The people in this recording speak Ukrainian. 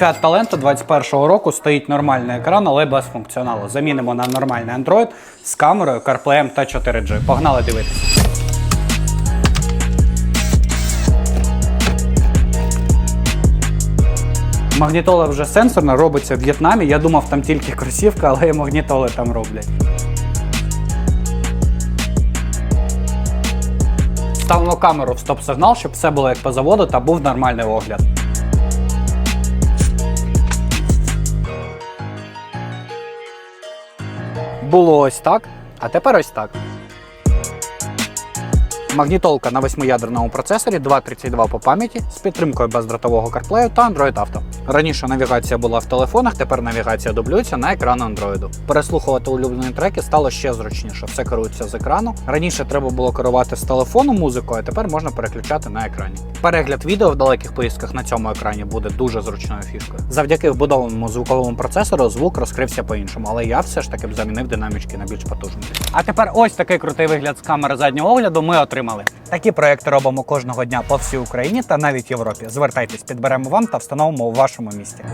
Fiat Talento 21-го року стоїть нормальний екран, але без функціоналу. Замінимо на нормальний Android з камерою, CarPlay та 4G. Погнали дивитися. Магнітола вже сенсорна, робиться в В'єтнамі. Я думав, там тільки кросівка, але і магнітоли там роблять. Ставимо камеру в стоп-сигнал, щоб все було як по заводу та був нормальний огляд. Було ось так, а тепер ось так. Магнітолка на восьмиядерному процесорі 232 по пам'яті з підтримкою бездротового CarPlay та Android Auto. Раніше навігація була в телефонах, тепер навігація дублюється на екран Android. Переслухувати улюблені треки стало ще зручніше. Все керується з екрану. Раніше треба було керувати з телефону музикою, а тепер можна переключати на екрані. Перегляд відео в далеких поїздках на цьому екрані буде дуже зручною фішкою. Завдяки вбудованому звуковому процесору звук розкрився по-іншому, але я все ж таки б замінив динамічки на більш потужні. А тепер ось такий крутий вигляд з камери заднього огляду ми отримали. Такі проекти робимо кожного дня по всій Україні та навіть Європі. Звертайтесь, підберемо вам та встановимо у вашому місті.